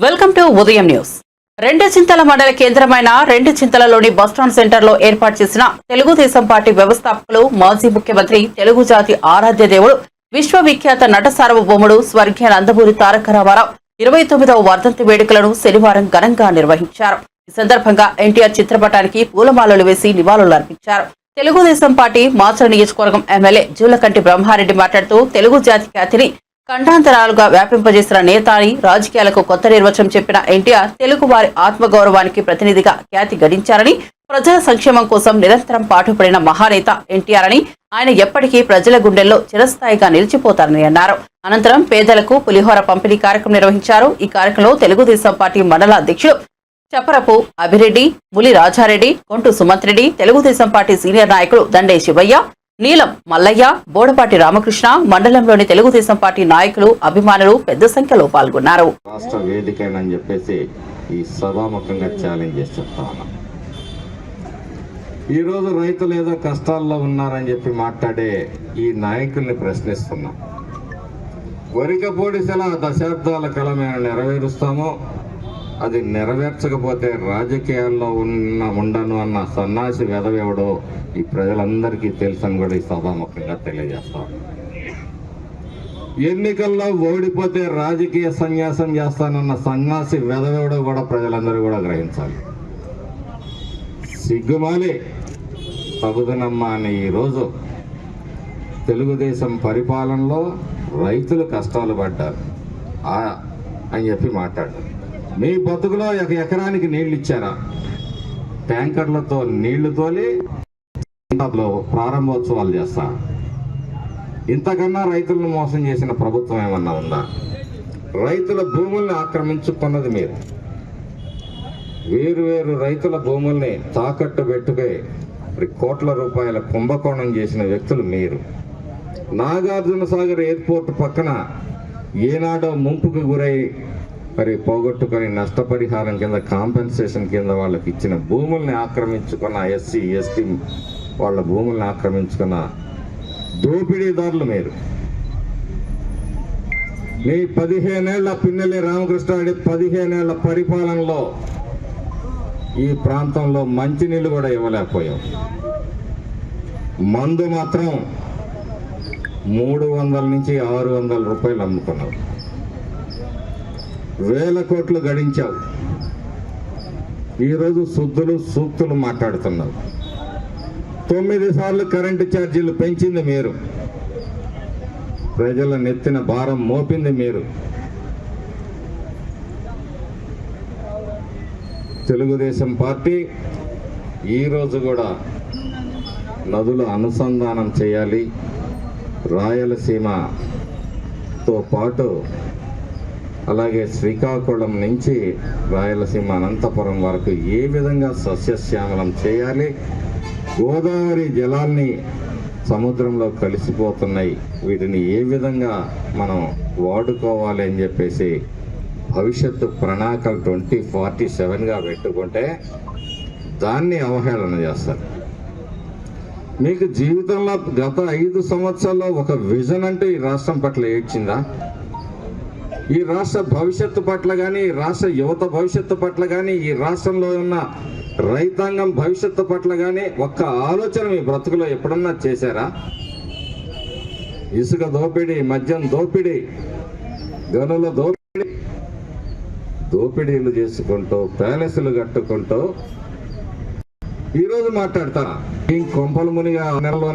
Welcome to ఉదయం news. రెండు చింతల మండల కేంద్రమైన రెండు చింతలలోని బస్టాండ్ సెంటర్లో ఏర్పాటు చేసిన తెలుగుదేశం పార్టీ వ్యవస్థాపకులు మాజీ ముఖ్యమంత్రి తెలుగు జాతి ఆరాధ్య దేవుడు విశ్వవిఖ్యాత నట సార్వభౌముడు స్వర్గీయ నందమూరి తారక రామారావు ఇరవై తొమ్మిదవ వర్ధంతి వేడుకలను శనివారం ఘనంగా నిర్వహించారు. ఈ సందర్భంగా ఎన్టీఆర్ చిత్రపటానికి పూలమాలలు వేసి నివాళులు అర్పించారు. తెలుగుదేశం పార్టీ మాచర్ నియోజకవర్గం ఎమ్మెల్యే జూలకంటి బ్రహ్మారెడ్డి మాట్లాడుతూ తెలుగు జాతి ఖ్యాతిని ఖండాంతరాలుగా వ్యాపింపజేసిన నేత అని రాజకీయాలకు కొత్త నిర్వచనం చెప్పిన ఎన్టీఆర్ తెలుగు వారి ఆత్మగౌరవానికి ప్రతినిధిగా ఖ్యాతి గడించారని ప్రజల సంక్షేమం కోసం నిరంతరం పాటుపడిన మహానేత ఎన్టీఆర్ అని ఆయన ఎప్పటికీ ప్రజల గుండెల్లో చిరస్థాయిగా నిలిచిపోతారని అన్నారు. అనంతరం పేదలకు పులిహోర పంపిణీ కార్యక్రమం నిర్వహించారు. ఈ కార్యక్రమంలో తెలుగుదేశం పార్టీ మండల అధ్యక్షుడు చపరపు అభిరెడ్డి ములి రాజారెడ్డి కొంటు సుమంత్ రెడ్డి తెలుగుదేశం పార్టీ సీనియర్ నాయకుడు దండే శివయ్య నీలం మల్లయ్య బోడపాటి రామకృష్ణ మండలంలోని తెలుగుదేశం పార్టీ నాయకులు అభిమానులు పెద్ద సంఖ్యలో పాల్గొన్నారు. రాష్ట్ర వేదికైనని చెప్పేసి ఈ సభాముఖంగా ఛాలెంజ్ చేసి చెప్తాను ఈరోజు రైతులు ఏదో కష్టాల్లో ఉన్నారని చెప్పి మాట్లాడే ఈ నాయకుల్ని ప్రశ్నిస్తున్నాం. వరికపొడిసెల దశాబ్దాల కళ మేము నెరవేరుస్తాము అది నెరవేర్చకపోతే రాజకీయాల్లో ఉన్న ఉండను అన్న సన్నాసి వెదవెవడో ఈ ప్రజలందరికీ తెలుసని కూడా ఈ సభాముఖంగా తెలియజేస్తాం ఎన్నికల్లో ఓడిపోతే రాజకీయ సన్యాసం చేస్తానన్న సన్యాసి వెదవెవడో కూడా ప్రజలందరూ కూడా గ్రహించాలి. సిగ్గుమాలి. తగుదనమ్మ అని ఈరోజు తెలుగుదేశం పరిపాలనలో రైతులు కష్టాలు పడ్డారు. అని చెప్పి మాట్లాడారు. మీ బతుకులో ఒక ఎకరానికి నీళ్ళు ఇచ్చారా? ట్యాంకర్లతో నీళ్ళు తోలి ప్రారంభోత్సవాలు చేస్తా. ఇంతకన్నా రైతులను మోసం చేసిన ప్రభుత్వం ఏమన్నా ఉందా? రైతుల భూముల్ని ఆక్రమించుకున్నది మీరు. వేరు వేరు రైతుల భూముల్ని తాకట్టు పెట్టుకే కోట్ల రూపాయల కుంభకోణం చేసిన వ్యక్తులు మీరు. నాగార్జున సాగర్ ఎయిర్పోర్ట్ పక్కన ఏనాడో ముంపుకు గురై మరి పోగొట్టుకొని నష్టపరిహారం కింద కాంపెన్సేషన్ కింద వాళ్ళకి ఇచ్చిన భూముల్ని ఆక్రమించుకున్న ఎస్సీ ఎస్టీ వాళ్ళ భూముల్ని ఆక్రమించుకున్న దోపిడీదారులు మీరు. మీ పదిహేనేళ్ళ పిన్నెల్లి రామకృష్ణారెడ్డి పదిహేనేళ్ళ పరిపాలనలో ఈ ప్రాంతంలో మంచినీళ్ళు కూడా ఇవ్వలేకపోయాం. మందు మాత్రం మూడు వందల నుంచి ఆరు వందల రూపాయలు అమ్ముకున్నారు వేల కోట్లు గడించావు. ఈరోజు శుద్ధులు సూక్తులు మాట్లాడుతున్నారు. తొమ్మిది సార్లు కరెంటు ఛార్జీలు పెంచింది మీరు. ప్రజల నెత్తిన భారం మోపింది మీరు. తెలుగుదేశం పార్టీ ఈరోజు కూడా నదుల అనుసంధానం చేయాలి. రాయలసీమతో పాటు అలాగే శ్రీకాకుళం నుంచి రాయలసీమ అనంతపురం వరకు ఏ విధంగా సస్యశ్యామలం చేయాలి? గోదావరి జలాల్ని సముద్రంలో కలిసిపోతున్నాయి. వీటిని ఏ విధంగా మనం వాడుకోవాలి అని చెప్పేసి భవిష్యత్తు ప్రణాళికలు ట్వంటీ ఫార్టీ సెవెన్గా పెట్టుకుంటే దాన్ని అవహేళన చేస్తారు. మీకు జీవితంలో గత ఐదు సంవత్సరాల్లో ఒక విజన్ అంటే ఈ రాష్ట్రం పట్ల ఏడ్చిందా? ఈ రాష్ట్ర భవిష్యత్తు పట్ల కానీ రాష్ట్ర యువత భవిష్యత్తు పట్ల కానీ ఈ రాష్ట్రంలో ఉన్న రైతాంగం భవిష్యత్తు పట్ల కానీ ఒక్క ఆలోచన మీ బ్రతుకులో ఎప్పుడన్నా చేశారా? ఇసుక దోపిడీ మద్యం దోపిడీ గనుల దోపిడీ దోపిడీలు చేసుకుంటూ ప్యాలెస్లు కట్టుకుంటూ ఈరోజు మాట్లాడతారా? ఈ కొంపల మునిగా నెలలో